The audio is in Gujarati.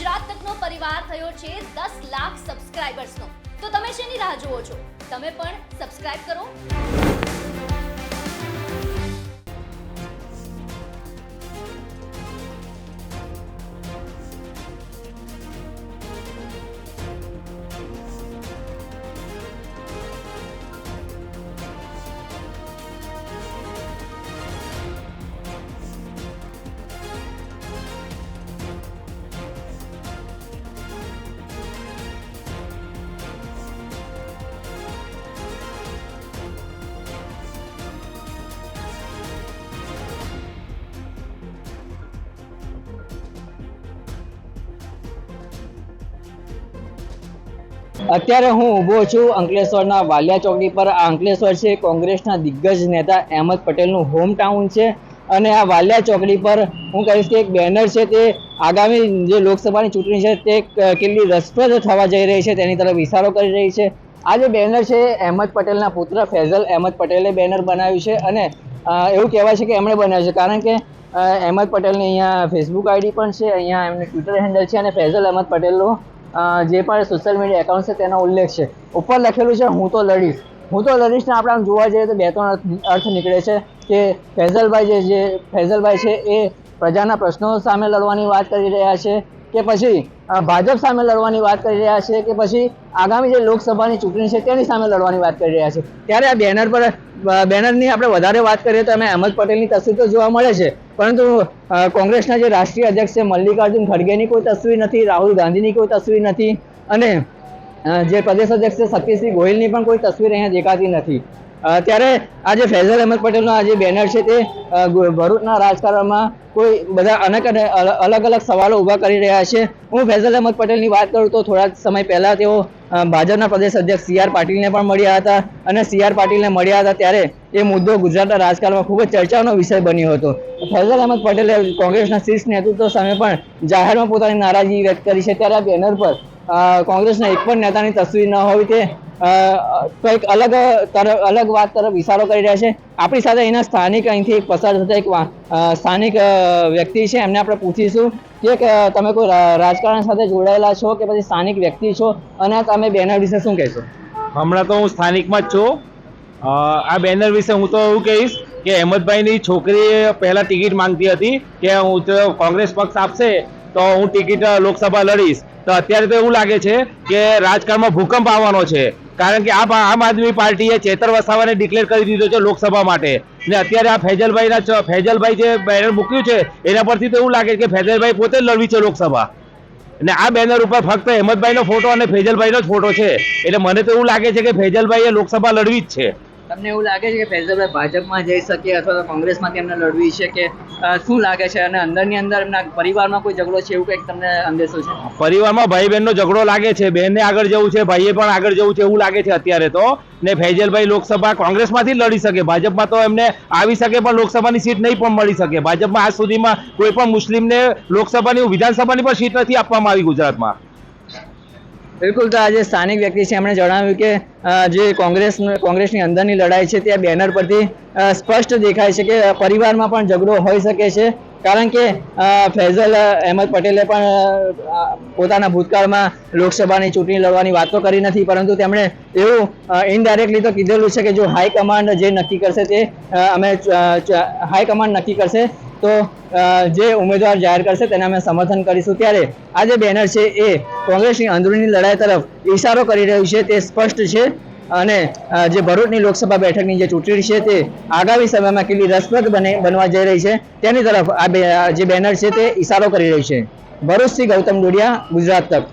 ગુજરાત તકનો પરિવાર થયો છે દસ લાખ સબસ્ક્રાઇબર્સનો તો તમે શેની રાહ જુઓ છો? તમે પણ સબસ્ક્રાઇબ કરો. અત્યારે હું ઊભો છું અંકલેશ્વરના વાલિયા ચોકડી પર. આ અંકલેશ્વર છે કોંગ્રેસના દિગ્ગજ નેતા અહેમદ પટેલનું હોમ ટાઉન છે. અને આ વાલિયા ચોકડી પર હું કહીશ કે એક બેનર છે તે આગામી જે લોકસભાની ચૂંટણી છે તે કેટલી રસપ્રદ થવા જઈ રહી છે તેની તરફ ઇશારો કરી રહી છે. આ જે બેનર છે અહેમદ પટેલના પુત્ર ફૈઝલ અહેમદ પટેલે બેનર બનાવ્યું છે અને એવું કહેવાય છે કે એમણે બનાવ્યું છે. કારણ કે અહેમદ પટેલની અહીંયા ફેસબુક આઈડી પણ છે, અહીંયા એમનું ટ્વિટર હેન્ડલ છે અને ફૈઝલ અહેમદ પટેલનું જે પણ સોશિયલ મીડિયા એકાઉન્ટ છે તેનો ઉલ્લેખ છે. ઉપર લખેલું છે, હું તો લડીશ. હું તો લડીશને આપણે આમ જોવા જઈએ તો બે ત્રણ અર્થ- નીકળે છે કે ફૈઝલભાઈ જે જે ફૈઝલભાઈ છે એ પ્રજાના પ્રશ્નો સામે લડવાની વાત કરી રહ્યા છે. કે પછી ભાજપ સામે લડવાની વાત કરી રહ્યા છે કે પછી આગામી જે લોકસભાની ચૂંટણી છે તેની સામે લડવાની વાત કરી રહ્યા છે. ત્યારે આ બેનર પર બેનરની આપણે વધારે વાત કરીએ તો અમે અહેમદ પટેલની તસવીર તો જોવા મળે છે. પરંતુ કોંગ્રેસના જે રાષ્ટ્રીય અધ્યક્ષ છે મલ્લિકાર્જુન ખડગેની કોઈ તસવીર નથી, રાહુલ ગાંધીની કોઈ તસવીર નથી અને જે પ્રદેશ અધ્યક્ષ છે શક્તિસિંહ ગોહિલની પણ કોઈ તસવીર અહીંયા દેખાતી નથી. ત્યારે આ જે ફૈઝલ અહેમદ પટેલનો આ જે બેનર છે તે ભરૂચના રાજકારણમાં કોઈ બધા અનેક અને અલગ અલગ સવાલો ઊભા કરી રહ્યા છે. હું ફૈઝલ અહેમદ પટેલની વાત કરું તો થોડા સમય પહેલા તેઓ ભાજપના પ્રદેશ અધ્યક્ષ સી આર પાટીલને પણ મળ્યા હતા અને સી આર પાટીલને મળ્યા હતા ત્યારે એ મુદ્દો ગુજરાતના રાજકારણમાં ખૂબ જ ચર્ચાનો વિષય બન્યો હતો. ફૈઝલ અહેમદ પટેલે કોંગ્રેસના શીર્ષ નેતૃત્વ સામે પણ જાહેરમાં પોતાની નારાજગી વ્યક્ત કરી છે ત્યારે આ બેનર પર કોંગ્રેસના એક પણ નેતાની તસવીર ન હોવી તે કંઈક અલગ, તરફ અલગ વાત તરફ ઇશારો કરી રહ્યા છે. આપણી સાથે અહીંના સ્થાનિક, અહીંથી પસાર થતા એક સ્થાનિક વ્યક્તિ છે. એમને આપણે પૂછીશું કે તમે કોઈ રાજકારણ સાથે જોડાયેલા છો કે પછી સ્થાનિક વ્યક્તિ છો? અને તમે બેનર વિશે શું કહેશો? હમણાં તો હું સ્થાનિકમાં જ છું. આ બેનર વિશે હું તો એવું કહીશ કે અહેમદભાઈની છોકરી પહેલા ટિકિટ માંગતી હતી કે હું તો કોંગ્રેસ પક્ષ આપશે તો હું ટિકિટ લોકસભા લડીશ. તો અત્યારે તો એવું લાગે છે કે રાજકારણમાં ભૂકંપ આવવાનો છે. કારણ કે આ આમ આદમી પાર્ટીએ ચેતર વસાવાને ડિક્લેર કરી દીધો છે લોકસભા માટે. ને અત્યારે આ ફેજલભાઈના ફેજલભાઈ જે બેનર મૂક્યું છે, એના પરથી તો એવું લાગે કે ફેજલભાઈ પોતે લડવી છે લોકસભા. અને આ બેનર ઉપર ફક્ત અહેમદભાઈનો ફોટો અને ફેજલભાઈનો જ ફોટો છે. એટલે મને તો એવું લાગે છે કે ફેજલભાઈએ લોકસભા લડવી જ છે. તમને એવું લાગે છે કે ફૈઝલભાઈ ભાજપમાં જઈ શકે અથવા તો કોંગ્રેસમાંથી એમને લડવી છે કે શું લાગે છે? અને અંદરની અંદર એમના પરિવારમાં કોઈ ઝઘડો છે એવું કંઈક તમને અંદેશો છે? પરિવારમાં ભાઈ બહેનનો ઝઘડો લાગે છે. બહેનને આગળ જવું છે, ભાઈએ પણ આગળ જવું છે એવું લાગે છે અત્યારે તો. ને ફૈજલભાઈ લોકસભા કોંગ્રેસમાંથી લડી શકે. ભાજપમાં તો એમને આવી શકે પણ લોકસભાની સીટ નહીં પણ મળી શકે. ભાજપમાં આજ સુધીમાં કોઈ પણ મુસ્લિમને લોકસભાની, વિધાનસભાની પણ સીટ નથી આપવામાં આવી ગુજરાતમાં. બિલકુલ, તો આજે સ્થાનિક વ્યક્તિ છે, એમણે જણાવ્યું કે જે કોંગ્રેસ કોંગ્રેસની અંદરની લડાઈ છે ત્યાં બેનર પરથી સ્પષ્ટ દેખાય છે કે, પરિવારમાં પણ ઝઘડો હોઈ શકે છે. કારણ કે ફૈઝલ અહેમદ પટેલે પણ પોતાના ભૂતકાળમાં લોકસભાની ચૂંટણી લડવાની વાત કરી નથી, પરંતુ તેમણે એવું ઇનડાયરેક્ટલી તો કીધેલું છે કે જો હાઈકમાન્ડ જે નક્કી કરશે તે અમે હાઈ કમાન્ડ નક્કી કરશે, તો જે ઉમેદવાર જાહેર કરશે તેને અમે સમર્થન કરીશું. ત્યારે આ જે બેનર છે એ કોંગ્રેસની અંદરૂની લડાઈ તરફ ઇશારો કરી રહ્યું છે, તે સ્પષ્ટ છે. અને જે ભરૂચની લોકસભા બેઠકની જે ચૂંટણી છે તે આગામી સમયમાં કેટલી રસપ્રદ બને, બનવા જઈ રહી છે, તેની તરફ આ જે બેનર છે તે ઇશારો કરી રહ્યું છે. ભરૂચથી ગૌતમ ડોડિયા, ગુજરાત તક.